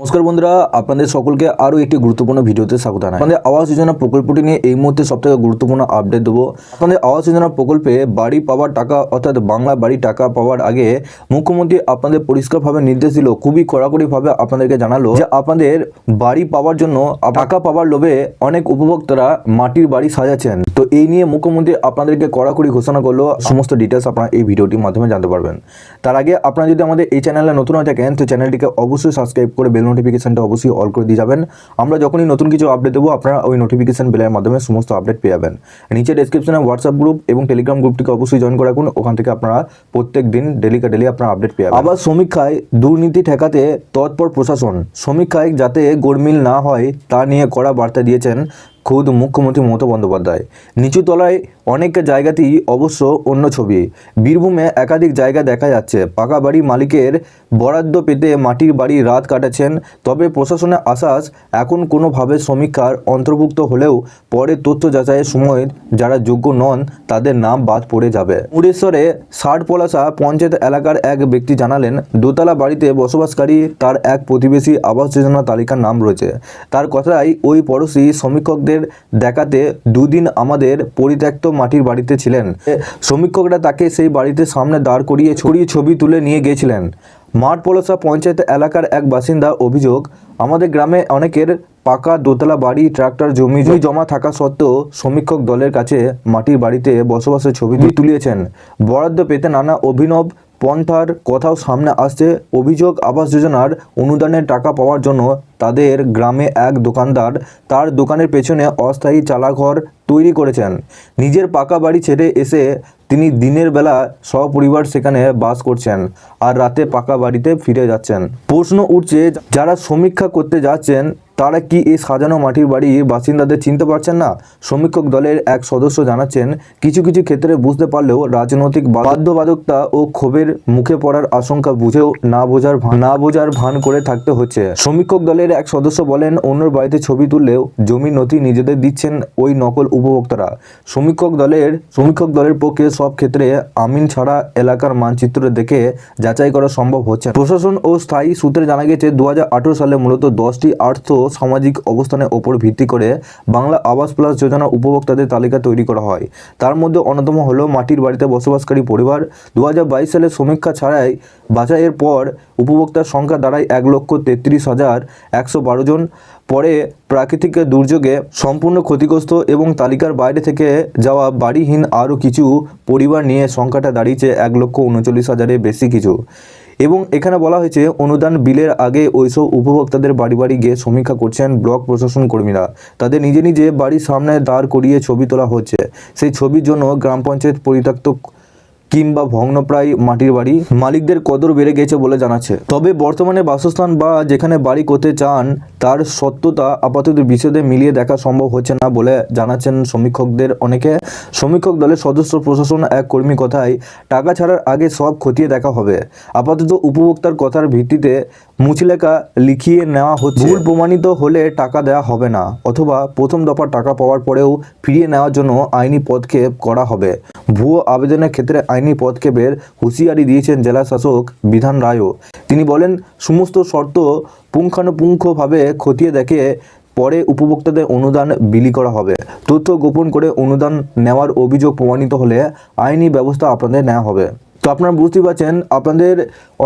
নমস্কার বন্ধুরা, আপনাদের সকলকে আরও একটি গুরুত্বপূর্ণ ভিডিওতে স্বাগত জানাই। আপনাদের আবাস যোজনা প্রকল্পটি নিয়ে এই মুহূর্তে সবথেকে গুরুত্বপূর্ণ আপডেট দেবো। আপনাদের আবাস যোজনা প্রকল্পে বাড়ি পাওয়ার টাকা, অর্থাৎ বাংলা বাড়ি টাকা পাওয়ার আগে মুখ্যমন্ত্রী আপনাদের পরিষ্কারভাবে নির্দেশ দিল, খুবই কড়াকড়িভাবে আপনাদেরকে জানালো যে আপনাদের বাড়ি পাওয়ার জন্য টাকা পাওয়ার লোভে অনেক উপভোক্তারা মাটির বাড়ি সাজাচ্ছেন। তো এই নিয়ে মুখ্যমন্ত্রী আপনাদেরকে কড়াকড়ি ঘোষণা করল। সমস্ত ডিটেলস আপনারা এই ভিডিওটির মাধ্যমে জানতে পারবেন। তার আগে আপনারা যদি আমাদের এই চ্যানেলে নতুন হয়ে থাকেন, তো চ্যানেলটিকে অবশ্যই সাবস্ক্রাইব করে বেল নোটিফিকেশনটা অবশ্যই অল করে দিয়ে যাবেন। আমরা যখনই নতুন কিছু আপডেট দেবো, আপনারা ওই নোটিফিকেশান বেলের মাধ্যমে সমস্ত আপডেট পেয়ে যাবেন। নিচে ডেসক্রিপশনে হোয়াটসঅ্যাপ গ্রুপ এবং টেলিগ্রাম গ্রুপটিকে অবশ্যই জয়েন করে রাখুন। ওখান থেকে আপনারা প্রত্যেক দিন ডেলিকা ডেলি আপনারা আপডেট পেয়ে যাবেন। আবার সমীক্ষায় দুর্নীতি ঠেকাতে তৎপর প্রশাসন। সমীক্ষায় যাতে গোলমিল না হয়, তা নিয়ে কড়া বার্তা দিয়েছেন খোদ মুখ্যমন্ত্রী মমতা বন্দ্যোপাধ্যায়। নিচু তলায় অনেক জায়গাতেই অবশ্য অন্য ছবি। বীরভূমে একাধিক জায়গা দেখা যাচ্ছে। পাকা বাড়ি মালিকের বরাদ্দ পেতে মাটির বাড়ি রাত কাটাচ্ছেন। তবে প্রশাসনের আশ্বাস, এখন কোনোভাবে সমীক্ষার অন্তর্ভুক্ত হলেও পরে তথ্য যাচাইয়ের সময় যারা যোগ্য নন, তাদের নাম বাদ পড়ে যাবে। মুরেশ্বরে ষাট পলাশা পঞ্চায়েত এলাকার এক ব্যক্তি জানালেন, দোতলা বাড়িতে বসবাসকারী তার এক প্রতিবেশী আবাস যোজনা তালিকার নাম রয়েছে। তার কথাই ওই পড়োশি সমীক্ষকদের দেখাতে দুদিন আমাদের পরিত্যক্ত মাটির বাড়িতে ছিলেন। শ্রমিকরা তাকে সেই বাড়িতে সামনে দাঁড় করিয়ে ছড়িয়ে ছবি তুলে নিয়ে গেছিলেন মাঠ পলসা পঞ্চায়েত এলাকার এক বাসিন্দা অভিযোগ, আমাদের গ্রামে অনেকের পাকা দোতলা বাড়ি, ট্রাক্টর, জমি জমি জমা থাকা সত্ত্বেও সমীক্ষক দলের কাছে মাটির বাড়িতে বসবাসের ছবি তুলিয়েছেন। বরাদ্দ পেতে নানা অভিনব পন্থার কথাও সামনে আসছে। অভিযোগ, আবাস যোজনার অনুদানের টাকা পাওয়ার জন্য তাদের গ্রামে এক দোকানদার তার দোকানের পেছনে অস্থায়ী চালাঘর তৈরি করেছেন। নিজের পাকা বাড়ি ছেড়ে এসে তিনি দিনের বেলা সপরিবার সেখানে বাস করছেন আর রাতে পাকা বাড়িতে ফিরে যাচ্ছেন। প্রশ্ন উঠছে, যারা সমীক্ষা করতে যাচ্ছেন তারা কি এই সাজানো মাটির বাড়ির বাসিন্দাদের চিনতে পারছেন না? সমীক্ষক দলের এক সদস্য জানাচ্ছেন, কিছু কিছু ক্ষেত্রে বুঝতে পারলেও রাজনৈতিক বাধ্যবাধকতা ও ক্ষোভের মুখে পড়ার আশঙ্কা বুঝেও না বোঝার না বোঝার ভান করে থাকতে হচ্ছে। সমীক্ষক দলের এক সদস্য বলেন, অন্যর বাড়িতে ছবি তুললেও জমি নথি নিজেদের দিচ্ছেন ওই নকল উপভোক্তারা। সমীক্ষক দলের সমীক্ষক দলের পক্ষে সব ক্ষেত্রে আমিন ছাড়া এলাকার মানচিত্র দেখে যাচাই করা সম্ভব হচ্ছে প্রশাসন ও স্থায়ী সূত্রে জানা গেছে দু হাজার আঠারো সালে মূলত দশটি আর্থ সামাজিক অবস্থানের ওপর ভিত্তি করে বাংলা আবাস প্লাস যোজনা উপভোক্তাদের তালিকা তৈরি করা হয়। তার মধ্যে অন্যতম হলো মাটির বাড়িতে বসবাসকারী পরিবার। দু সালে সমীক্ষা ছাড়াই বাছাইয়ের পর উপভোক্তার সংখ্যা দাঁড়ায় এক লক্ষ তেত্রিশ হাজার একশো বারো জন। পরে প্রাকৃতিক দুর্যোগে সম্পূর্ণ ক্ষতিগ্রস্ত এবং তালিকার বাইরে থেকে যাওয়া বাড়িহীন আরও কিছু পরিবার নিয়ে সংখ্যাটা দাঁড়িয়েছে এক লক্ষ উনচল্লিশ হাজারের বেশি কিছু। এবং এখানে বলা হয়েছে, অনুদান বিলের আগে ওইসব উপভোক্তাদের বাড়ি বাড়ি গিয়ে সমীক্ষা করছেন ব্লক প্রশাসন কর্মীরা। তাদের নিজে নিজে বাড়ির সামনে দাঁড় করিয়ে ছবি তোলা হচ্ছে। সেই ছবির জন্য গ্রাম পঞ্চায়েত পরিত্যক্ত কিংবা ভগ্নপ্রায় মাটির বাড়ি মালিকদের কদর বেড়ে গেছে বলে জানাচ্ছে। তবে বর্তমানে বাসস্থান বা যেখানে বাড়ি করতে চান তার সত্যতা আপাতত বিশদে মিলিয়ে দেখা সম্ভব হচ্ছে না বলে জানাচ্ছেন সমীক্ষকদের অনেকে। সমীক্ষক দলের সদস্য, প্রশাসন এক কর্মী কথায়, টাকা ছাড়ার আগে সব খতিয়ে দেখা হবে। আপাতত উপভোক্তার কথার ভিত্তিতে মুচলেখা লিখিয়ে নেওয়া হচ্ছে। ভুল প্রমাণিত হলে টাকা দেওয়া হবে না, অথবা প্রথম দফা টাকা পাওয়ার পরেও ফিরিয়ে নেওয়ার জন্য আইনি পদক্ষেপ করা হবে। ভুয়ো আবেদনের ক্ষেত্রে আইনি পদক্ষেপের হুঁশিয়ারি দিয়েছেন জেলা শাসক বিধান রায়ও। তিনি বলেন, সমস্ত শর্ত পুঙ্খানুপুঙ্খভাবে খতিয়ে দেখে পরে উপভোক্তাদের অনুদান বিলি করা হবে। তথ্য গোপন করে অনুদান নেওয়ার অভিযোগ প্রমাণিত হলে আইনি ব্যবস্থা আপনাদের নেওয়া হবে। তো আপনারা বুঝতেই পারছেন আপনাদের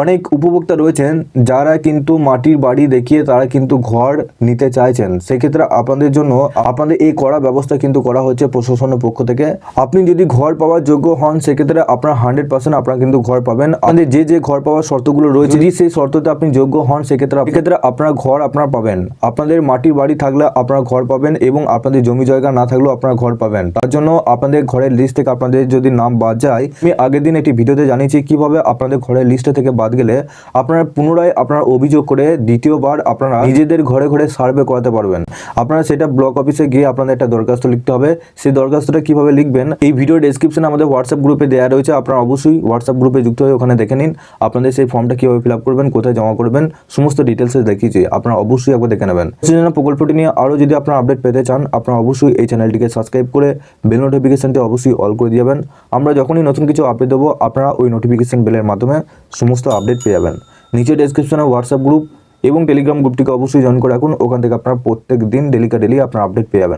অনেক উপভোক্তা রয়েছেন যারা কিন্তু মাটির বাড়ি দেখিয়ে তারা কিন্তু ঘর নিতে চাইছেন। সেক্ষেত্রে আপনাদের জন্য আপনাদের এই কড়া ব্যবস্থা কিন্তু করা হচ্ছে প্রশাসনের পক্ষ থেকে। আপনি যদি ঘর পাওয়ার যোগ্য হন সেক্ষেত্রে আপনার হান্ড্রেড পার্সেন্ট আপনারা কিন্তু ঘর পাবেন। আপনাদের যে যে ঘর পাওয়ার শর্তগুলো রয়েছে যদি সেই শর্ততে আপনি যোগ্য হন সেক্ষেত্রে সেক্ষেত্রে আপনার ঘর আপনারা পাবেন। আপনাদের মাটির বাড়ি থাকলে আপনারা ঘর পাবেন এবং আপনাদের জমি জায়গা না থাকলেও আপনারা ঘর পাবেন। তার জন্য আপনাদের ঘরের লিস্ট থেকে আপনাদের যদি নাম বাদ যায় আমি আগের দিন একটি ভিডিওতে জানিয়েছি কীভাবে আপনাদের ঘরের লিস্টে থেকে বাদ গেলে আপনারা পুনরায় আপনারা অভিযোগ করে দ্বিতীয়বার আপনারা নিজেদের ঘরে ঘরে সার্ভে করাতে পারবেন। আপনারা সেটা ব্লক অফিসে গিয়ে আপনাদের একটা দরখাস্ত লিখতে হবে। সেই দরখাস্তটা কীভাবে লিখবেন? এই ভিডিও ডেসক্রিপশনে আমাদের হোয়াটসঅ্যাপ গ্রুপে দেওয়া রয়েছে। আপনারা অবশ্যই হোয়াটসঅ্যাপ গ্রুপে যুক্ত হয়ে ওখানে দেখে নিন। আপনাদের সেই ফর্মটা কীভাবে ফিল আপ করবেন, কোথায় জমা করবেন, সমস্ত ডিটেলসে দেখিয়েছি। আপনারা অবশ্যই একবার দেখে নেবেন। সেজন্য প্রকল্পটি নিয়ে আরও যদি আপনারা আপডেট পেতে চান, আপনারা অবশ্যই এই চ্যানেলটিকে সাবস্ক্রাইব করে বেল নোটিফিকেশনটি অবশ্যই অল করে দিয়ে যাবেন। আমরা যখনই নতুন কিছু আপডেট দেবো, আপনারা ওই নোটিফিকেশন বেলের মাধ্যমে সমস্ত আপডেট পেয়ে যাবেন। নিচে ডেসক্রিপশনে হোয়াটসঅ্যাপ গ্রুপ এবং টেলিগ্রাম গ্রুপটিকে অবশ্যই জয়েন করে রাখুন। ওখান থেকে আপনারা প্রত্যেক দিন ডেলিকা ডেলি আপনার আপডেট পেয়ে যাবেন।